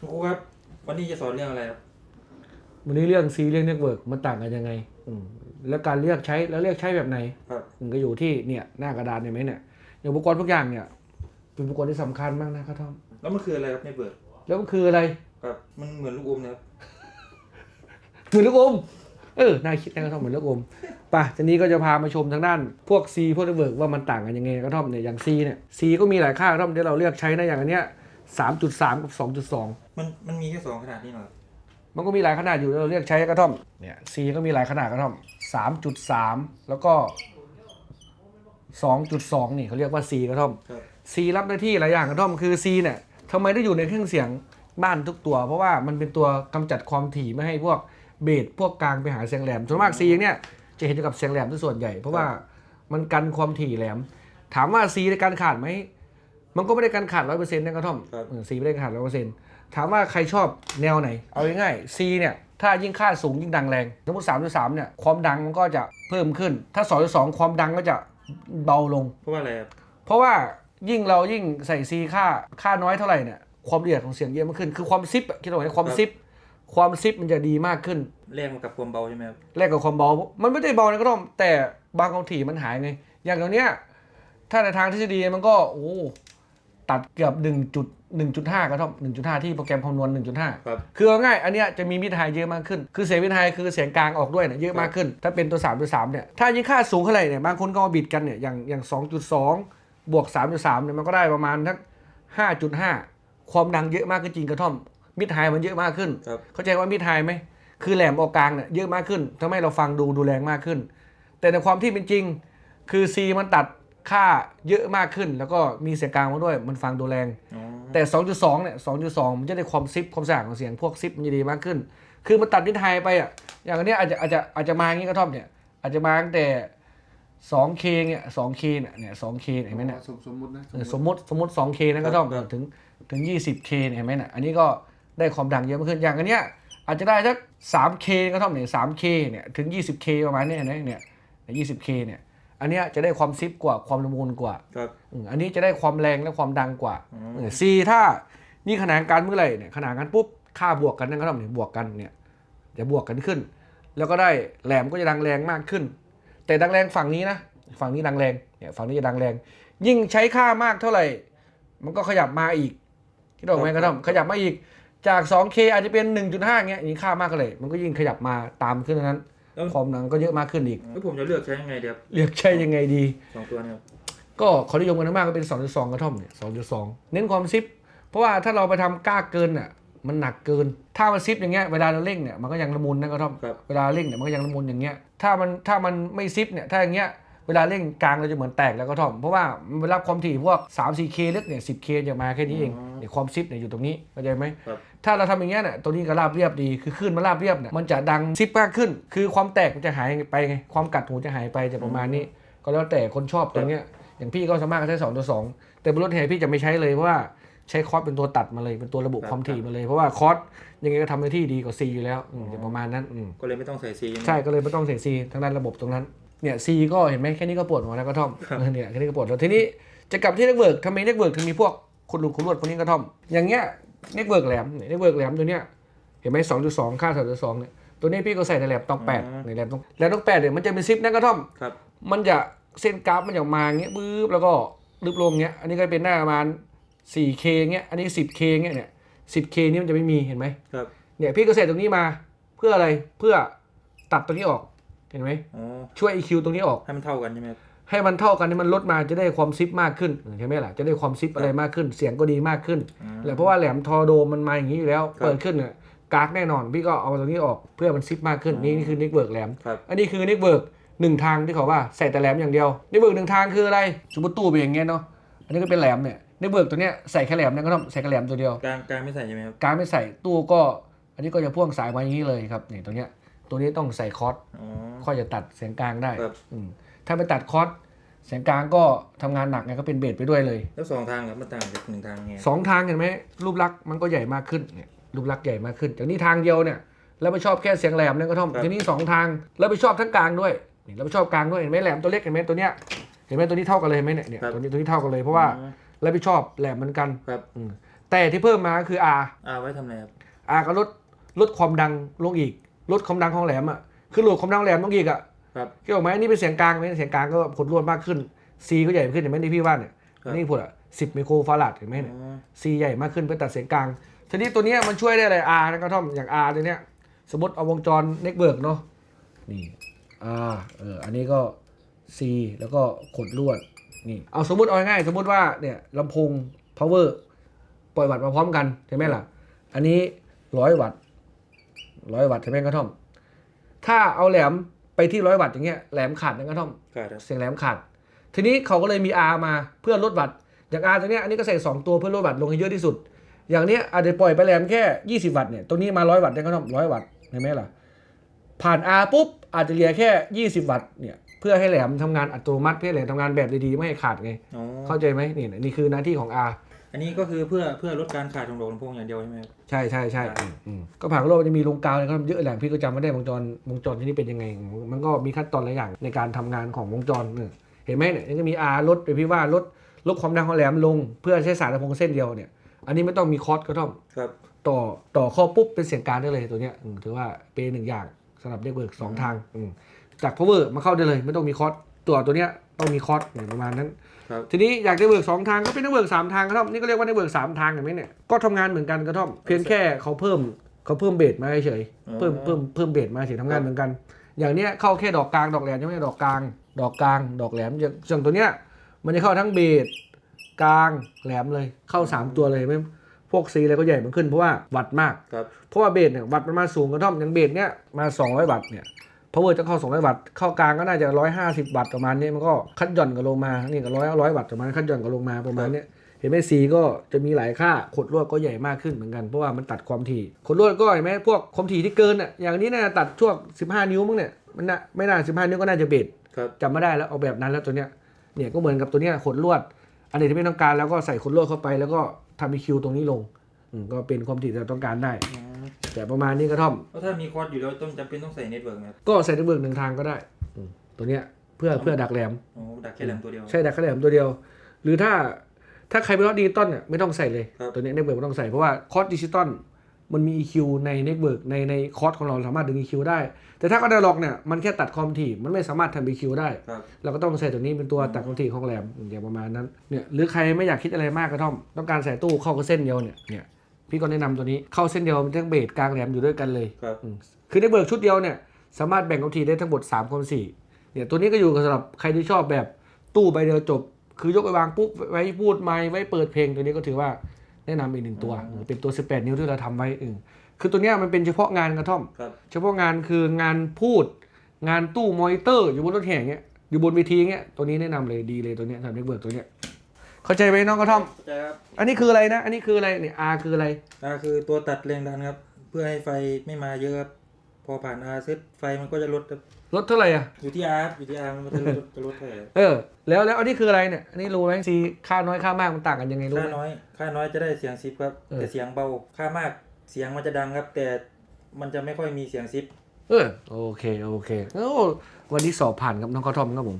ครูครับ วันนี้จะสอนเรื่องอะไรครับ วันนี้เรื่องซีเรื่องเน็ตเวิร์กมันต่างกันยังไงอืมแล้วการเลือกใช้แล้วเลือกใช้แบบไหนครับ มันก็อยู่ที่เนี่ยหน้ากระดานเห็นไหมเนี่ยอย่างอุปกรณ์ทุกอย่างเนี่ยเป็นอุปกรณ์ที่สำคัญมากนะครับท่อมแล้วมันคืออะไรครับในเบิร์ดแล้วมันคืออะไรครับ มันเหมือนลูกอมนะครับ เหมือนลูกอมเออน่าคิดนะครับท่อมเหมือนลูกอมไป่ะทีนี้ก็จะพามาชมทางด้านพวก C พวกเน็ตเวิร์กว่ามันต่างกันยังไงกระท่อมเนี่ยอย่าง C เนี่ย C ก็มีหลายค่ากระท่อมที่เราเลือกใช้นะอย่างอันเนี้ย 3.3 กับ 2.2 มันมันมีแค่สองขนาดนี้เหรอครับมันก็มีหลายขนาดอยู่เราเลือกใช้กระท่อมเนี่ย C ก็มีหลายขนาดกระท่อม 3.3 แล้วก็ 2.2 นี่เขาเรียกว่า C กระท่อม ครับ C รับหน้าที่หลายอย่างกระท่อมคือ C เนี่ยทำไมได้อยู่ในเครื่องเสียงบ้านทุกตัว เพราะว่ามันเป็นตัวกำจัดความถี่ไม่ให้พวกเบสพวกกลางไปหาเสียงแหลมส่วนมาก C เนี่ยจะเห็นอยู่กับเสียงแหลมที่ส่วนใหญ่ เพราะว่ามันกันความถี่แหลม ถามว่า C ในการขาดไหม มันก็ไม่ได้การขาดร้อยเปอร์เซ็นต์นะกระท่อมครับเออ C ไม่ได้การขาดร้อยเปอร์เซ็นต์ถามว่าใครชอบแนวไหน เอาง่ายๆ C เนี่ย ถ้ายิ่งค่าสูงยิ่งดังแรงสมมติ3ามสามเนี่ย ความดังมันก็จะเพิ่มขึ้น ถ้า2อสองความดังก็จะเบาลง เพราะว่าอะไรครับเพราะว่ายิ่งเรายิ่งใส่ C ค่าค่าน้อยเท่าไหร่เนี่ยความละเอียดของเสียงเยอะมากขึ้น คือความซิปอะคิดเอาไว้ความซิป ความซิปมันจะดีมากขึ้นแรงมากับความเบาใช่ไหมครับแลกกับความเบา มันไม่ได้เบานะก็ต้องแต่บางความถี่มันหายไง อย่างตรงเนี้ยถ้าในทางทฤษฎีมันก็โอ้ ตัดเกือบ1จุด1.5ก็เท่า1.5 ที่โปรแกรมคำนวณ 1.5 ครับ คือเอาง่ายอันเนี้ยจะมีมิดไฮเยอะมากขึ้น คือเสียงมิดไฮคือเสียงกลางออกด้วยเนี่ยเยอะมากขึ้น ถ้าเป็นตัว 3 ตัว3เนี่ย ถ้ายิ่งค่าสูงเท่าไหร่เนี่ยบางคนก็มาบิดกันเนี่ยอย่างอย่าง 2.2 บวก 3.3 เนี่ยมันก็ได้ประมาณทัก5.5 ความดังเยอะมากขึ้นจริงกระท่อมมิดไฮมันเยอะมากขึ้น ครับ เข้าใจว่ามิดไฮไหมคือแหลมออกกลางเนี่ยเยอะมากขึ้นทำให้เราฟังดูดูแรงมากขึ้น แต่ในความที่เป็นจริงคือ C มันตัด ค่าเยอะมากขึ้น แล้วก็มีเสียงกลางมาด้วยมันฟังดูแรงอ๋อแต่ 2.2 เนี่ย 2.2 มันจะได้ความซิปความสะอาดของเสียงพวกซิปมันจะดีมากขึ้น คือมันตัดมิดไฮไปอะอย่างอันเนี้ยอาจจะอาจจะอาจจะมาอย่างนี้ก็ท่อมเนี่ย อาจจะมาตั้งแต่ 2K เนี่ย 2K เนี่ยเนี่ย 2K เนี่ยเห็นไหมเนี่ยสมสมมุตินะเออสมมติสมมติ 2K นั่นก็ต้องถึงถึง 20K เนี่ยเห็นไหมน่ะอันนี้ก็ได้ความดังเยอะมากขึ้นอย่างอันเนี้ยอาจจะได้สัก 3K ก็ต้องเนี่ย 3K เนี่ยถึง 20K ประมาณเนี้ยนะเนี่ยเนี่ย 20K เนี่ย อันเนี้ยจะได้ความซิปกว่าความละมุนกว่าครับ อืมอันนี้จะได้ความแรงและความดังกว่าอืมเออ C ถ้านี่ขนานกันเมื่อไหร่เนี่ยขนานกันปุ๊บค่าบวกกันนั่นก็ต้องเนี่ยบวกกันเนี่ยจะบวกกันขึ้น แล้วก็ได้แหลมก็จะดังแรงมากขึ้น แต่ดังแรงฝั่งนี้นะฝั่งนี้ดังแรงเนี่ยฝั่งนี้จะดังแรง ยิ่งใช้ค่ามากเท่าไหร่ มันก็ขยับมาอีกที่ดอกไม้กระท่อมขยับมาอีกจาก 2K อาจจะเป็น 1.5เงี้ยยิ่งค่ามากเท่าไหร่มันก็ยิ่งขยับมาตามขึ้นเท่านั้น แล้วความดังก็เยอะมากขึ้นอีก แล้วผมจะเลือกใช้ยังไงเดี๋ยวเรียกใช้ยังไงดี สองตัวเนี่ยครับก็เขานิยมกันมากก็เป็น 2.2 กระท่อมเนี่ย 2.2 เน้นความซิป เพราะว่าถ้าเราไปทำกล้าเกินอะ มันหนักเกิน ถ้ามันซิปอย่างเงี้ย เวลาเราเร่งเนี่ย มันก็ยังละมุนนะกระท่อม ครับ เวลาเร่งเนี่ยมันก็ยังละมุนอย่างเงี้ย ถ้ามันถ้ามันไม่ซิปเนี่ย ถ้าอย่างเงี้ย เวลาเร่งกลางเราจะเหมือนแตกแล้วก็ท่อม เพราะว่าเวลาความถี่พวก 3-4K ลึกเนี่ย 10K จะมาแค่นี้เองเนี่ยความซิปเนี่ยอยู่ตรงนี้เข้าใจไหมครับถ้าเราทำอย่างเงี้ยเนี่ยตัวนี้ก็ราบเรียบดีคือขึ้นมาราบเรียบเนี่ยมันจะดังซิปมากขึ้น คือความแตกมันจะหายไปไงความกัดหูจะหายไปจะประมาณนี้ ก็แล้วแต่คนชอบตรงเนี้ยอย่างพี่ก็สามารถใช้สองตัวสองแต่บนรถแห่พี่จะไม่ใช้เลยเพราะว่าใช้คอร์สเป็นตัวตัดมาเลยเป็นตัวระบุครับความถี่มาเลย เพราะว่าคอร์สยังไงก็ทำหน้าที่ดีกว่า C อยู่แล้วอืมจะประมาณนั้นอืมก็เลยไม่ต้องใส่ซีใช่ก็เลยไม่ต้องใส่ C ทั้งนั้นระบบตรงนั้น เนี่ย C ก็เห็นไหมแค่นี้ก็ปวดหัวแล้วก็ท่อมครับเออเนี่ยแค่นี้ก็ปวดแล้วทีนี้จะกลับที่เน็ตเวิร์กทำไมเน็ตเวิร์กถึงมีพวกคุณลุงคุณรวดพวกนี้ก็ท่อม อย่างเงี้ยเน็ตเวิร์กแหลมเน็ตเวิร์กแหลมตัวเนี้ยเห็นไหมสองจุดสองค่าสองจุดสองเนี่ยตัวนี้พี่ก็ใส่ในแหลมตองแปดในแหลมตองแหลมตองแปดเนี่ยมันจะเป็นซิปนะก็ท่อมครับมันจะเส้นกราฟมันจะมาอย่างเงี้ยบื้บแล้วก็ลึบลงเงี้ยอันนี้ก็เป็นหน้าประมาณ 4K เงี้ยอันนี้ 10K เงี้ยเนี่ย 10K นี่มันจะไม่มีเห็นไหมครับเนี่ยพี่ก็เสร็จตรงนี้มาเพื่ออะไรเพื่อตัดตรงนี้ออก เห็นไหมอ๋อช่วย EQ ตรงนี้ออก ให้มันเท่ากันใช่ไหมครับ ให้มันเท่ากันให้มันลดมาจะได้ความซิปมากขึ้นใช่ไหมล่ะจะได้ความซิปอะไรมากขึ้น เสียงก็ดีมากขึ้นอืมแหละเพราะว่าแหลมทอโดมมันมาอย่างนี้อยู่แล้ว ครับเปิดขึ้นเนี่ยกากแน่นอน พี่ก็เอาตรงนี้ออกเพื่อมันซิปมากขึ้น นี่นี่คือเน็ตเวิร์กแหลม ครับ อันนี้คือเน็ตเวิร์กหนึ่งทางที่เขาว่าใส่แต่แหลมอย่างเดียวเน็ตเวิร์กหนึ่งทางคืออะไรสมมติตู้เป็นอย่างเงี้ยเนาะอันนี้ก็เป็นแหลมเนี่ยเน็ตเวิร์กตัวเนี้ยใส่แค่แหลมเนี่ยก็ต้องใส่แค่แหลมตัวเดียว กลางกลางไม่ใส่ใช่ไหมครับ การไม่ใส่ตู้ก็ อันนี้ก็จะพ่วงสายมาอย่างนี้เลยครับนี่ตัวเนี้ย ตัวนี้ต้องใส่คอร์สอ๋อ ค่อยจะตัดเสียงกลางได้ครับ อืมถ้าไม่ตัดคอร์สเสียงกลางก็ทำงานหนักไงก็เป็นเบสไปด้วยเลย แล้วสองทางครับมันต่างจากหนึ่งทางไงสองทางเห็นไหมรูปลักษณ์มันก็ใหญ่มากขึ้นเนี่ยรูปลักษณ์ใหญ่มากขึ้นจากนี้ทางเดียวเนี่ยแล้วไปชอบแค่เสียงแหลมเนี่ยก็ท่อมทีนี้สองทางแล้วไปชอบทั้งกลางด้วยนี่แล้วไปชอบกลางด้วยเห็นไหมแหลมตัวเล็กเห็นไหมตัวเนี้ยเห็นไหมตัวนี้เท่ากันเลยเห็นไหมเนี่ยเนี่ยตัวนี้ตัวนี้เท่ากันเลยเพราะว่าอ๋อแล้วไปชอบแหลมเหมือนกันครับอืมแต่ที่เพิ่มมาคือ R อ่าไว้ทำอะไรครับ R ก็ลดลดความดังลงอีก ลดความดังของแหลมอะคือโหลดความดังแหลมลงอีกอะครับคิดออกไหมอันนี่เป็นเสียงกลางไหมเสียงกลางก็ผลรวดมากขึ้น C ก็ใหญ่ขึ้นเห็นไหมที่พี่ว่าเนี่ยครับนี่พูดอะสิบไมโครฟาราดเห็นไหมเนี่ยอ๋อ C ใหญ่มากขึ้นเพื่อตัดเสียงกลางทีนี้ตัวเนี้ยมันช่วยได้อะไร R นะกระท่อมอย่าง R ตัวเนี้ยสมมติเอาวงจรเน็กเบิร์กเนาะนี่ R เอออันนี้ก็ C แล้วก็ขดลวดนี่เอาสมมติเอาง่ายๆสมมติว่าเนี่ยลำโพง power ปล่อยวัตต์มาพร้อมกันใช่ไหมล่ะ อันนี้ร้อยวัตต์ ร้อยวัตต์ใช่ไหมกระท่อม ถ้าเอาแหลมไปที่ร้อยวัตต์อย่างเงี้ยแหลมขาดนะกระท่อม ขาดครับเสียงแหลมขาด ทีนี้เขาก็เลยมี R มาเพื่อลดวัตต์อย่าง R ตัวเนี้ยอันนี้ก็ใส่ 2 ตัวเพื่อลดวัตต์ลงให้เยอะที่สุด อย่างเนี้ยอาจจะปล่อยไปแหลมแค่ 20 วัตต์เนี่ยตัวนี้มา 100 วัตต์ได้ก็ต้อง100 วัตต์เห็นไหมล่ะผ่าน R ปุ๊บอาจจะเหลือแค่ 20 วัตต์เนี่ยเพื่อให้แหลมทำงานอัตโนมัติเพื่อให้แหลมทำงานแบบดีๆไม่ให้ขาดไง อ๋อเข้าใจไหมนี่นี่คือหน้าที่ของ R อันนี้ก็คือเพื่อเพื่อลดการขาดของโหลดลำโพงอย่างเดียวใช่ไหมครับ ใช่ใช่ใช่อืมอืมก็ผ่านโลกมันจะมีลงกาวอะไรก็เยอะแหละพี่ก็จำไม่ได้วงจรวงจรที่นี่เป็นยังไง มันก็มีขั้นตอนหลายอย่างในการทำงานของวงจรเนี่ยเห็นไหมเนี่ยยังจะมี R ลดไปพี่ว่าลดลดความดังของแหลมลง เพื่อใช้สายลำโพงเส้นเดียวเนี่ย อันนี้ไม่ต้องมีคอร์สก็ต้องครับ ต่อต่อข้อปุ๊บเป็นเสียงกลารได้เลยตัวเนี้ยอืมถือว่าเป็นหนึ่งอย่างสำหรับเด็กเบิกสองทางอืมจาก power มาเข้าได้เลย ไม่ต้องมีคอร์สตัวตัวเนี้ย ต้องมีคอร์สเนี่ยประมาณนั้น ครับทีนี้อยากได้เบิกสองทางก็เป็นได้เบิกสามทางกระท่อมนี่ก็เรียกว่าได้เบิกสามทางเห็นไหมเนี่ยก็ทำงานเหมือนกันกระท่อมเพียงแค่เขาเพิ่มเขาเพิ่มเบสมาเฉยๆเพิ่มเพิ่มเพิ่มเบสมาเฉยทำงานเหมือนกัน อย่างเนี้ยเข้าแค่ดอกกลางดอกแหลมใช่ไหมดอกกลาง ดอกกลาง ดอกแหลมอย่างอย่างตัวเนี้ยมันจะเข้าทั้งเบสกลางแหลมเลยเข้าสามตัวเลยไม่พวกซีอะไรก็ใหญ่มันขึ้นเพราะว่าวัดมาก ครับ เพราะว่าเบสเนี่ยวัดมันมาสูงกระท่อมอย่างเบสเนี่ยมา 200 วัตต์เนี่ย พาวเวอร์จะเข้า200วัตต์เข้ากลางก็น่าจะ 150 วัตต์ประมาณนี้มันก็คัดหย่อนกันลงมานี่ก็ร้อยร้อยวัตต์ประมาณคัดหย่อนกันลงมาประมาณเนี้ยเห็นไหมสีก็จะมีหลายค่าขดลวดก็ใหญ่มากขึ้นเหมือนกันเพราะว่ามันตัดความถี่ขดลวดก็เห็นไหมพวกความถี่ที่เกินอะอย่างนี้น่าจะตัดช่วง15 นิ้วมั้งเนี่ยมันน่ะไม่น่า15 นิ้วก็น่าจะเบสครับจำไม่ได้แล้วเอาแบบนั้นแล้วตัวเนี้ยเนี่ยก็เหมือนกับตัวเนี้ยขดลวด อันไหนที่ไม่ต้องการแล้วก็ใส่ขดลวดเข้าไป แล้วก็ทำ EQ ตรงนี้ลงอืมก็เป็นความถี่ที่เราต้องการได้อ๋อ แต่ประมาณนี้กระท่อมแล้วถ้ามีคอร์สอยู่แล้วต้องจำเป็นต้องใส่เน็ตเวิร์กไหมครับก็ใส่ในเบิกหนึ่งทางก็ได้อืมตัวเนี้ยเพื่อเพื่อดักแหลมอ๋อดักแค่แหลมตัวเดียว ใช่ดักแหลมตัวเดียว หรือถ้าถ้าใครเป็นรถดิจิตอลเนี่ยไม่ต้องใส่เลย ครับ ตัวเนี้ยเน็ตเบิร์กไม่ต้องใส่เพราะว่าคอร์สดิจิตอลมันมี EQ ในเน็ตเบิร์กในในคอร์สของเราสามารถดึง EQ ได้ แต่ถ้าก็ได้ล็อกเนี่ยมันแค่ตัดความถี่มันไม่สามารถทำ EQ ได้ ครับเราก็ต้องใส่ตัวนี้เป็นตัวตัดความถี่ของแหลมอย่างประมาณนั้นเนี่ยหรือใครไม่อยากคิดอะไรมากก็ต้องต้องการใส่ตู้เข้ากับเส้นเดียวเนี่ยเนี่ย พี่ก็แนะนำตัวนี้เข้าเส้นเดียวมันทั้งเบสกลางแหลมอยู่ด้วยกันเลยครับ อืมคือในเบิกชุดเดียวเนี่ยสามารถแบ่งความถี่ได้ทั้งหมด3ความสี่เนี่ยตัวนี้ก็อยู่กับสำหรับใครที่ชอบแบบตู้ใบเดียวจบ คือยกไปวางปุ๊บไว้พูดไมค์ไว้เปิดเพลงตัวนี้ก็ถือว่าแนะนำอีกหนึ่งตัวเป็นตัว 18 นิ้วที่เราทำไว้เออคือตัวเนี้ยมันเป็นเฉพาะงานกระท่อม ครับ เฉพาะงานคืองานพูด งานตู้มอนิเตอร์อยู่บนรถแห่งเงี้ยอยู่บนเวทีเงี้ยตัวนี้แนะนำเลยดีเลยตัวเนี้ยสำหรับเด็กเบิร์กตัวเนี้ย เข้าใจไหมน้องกระท่อม เข้าใจครับอันนี้คืออะไรนะ อันนี้คืออะไรเนี่ย R คืออะไรอ่าคือตัวตัดแรงดันครับ เพื่อให้ไฟไม่มาเยอะครับพอผ่านอาเซตไฟมันก็จะลดครับลดเท่าไหร่อะ อยู่ที่อาร์อยู่ที่อาร์มันจะลดจะลดเท่าไหร่เออ แล้วแล้วอันนี้คืออะไรเนี่ย อันนี้รู้ไหมซีค่าน้อยค่ามากมันต่างกันยังไงรู้ค่าไหม น้อย ค่าน้อยจะได้เสียงซิปครับ เออ แต่เสียงเบาค่ามากเสียงมันจะดังครับ แต่มันจะไม่ค่อยมีเสียงซิป เออ โอเค โอเค โอ้วันนี้สอบผ่านครับน้องกระท่อมครับผม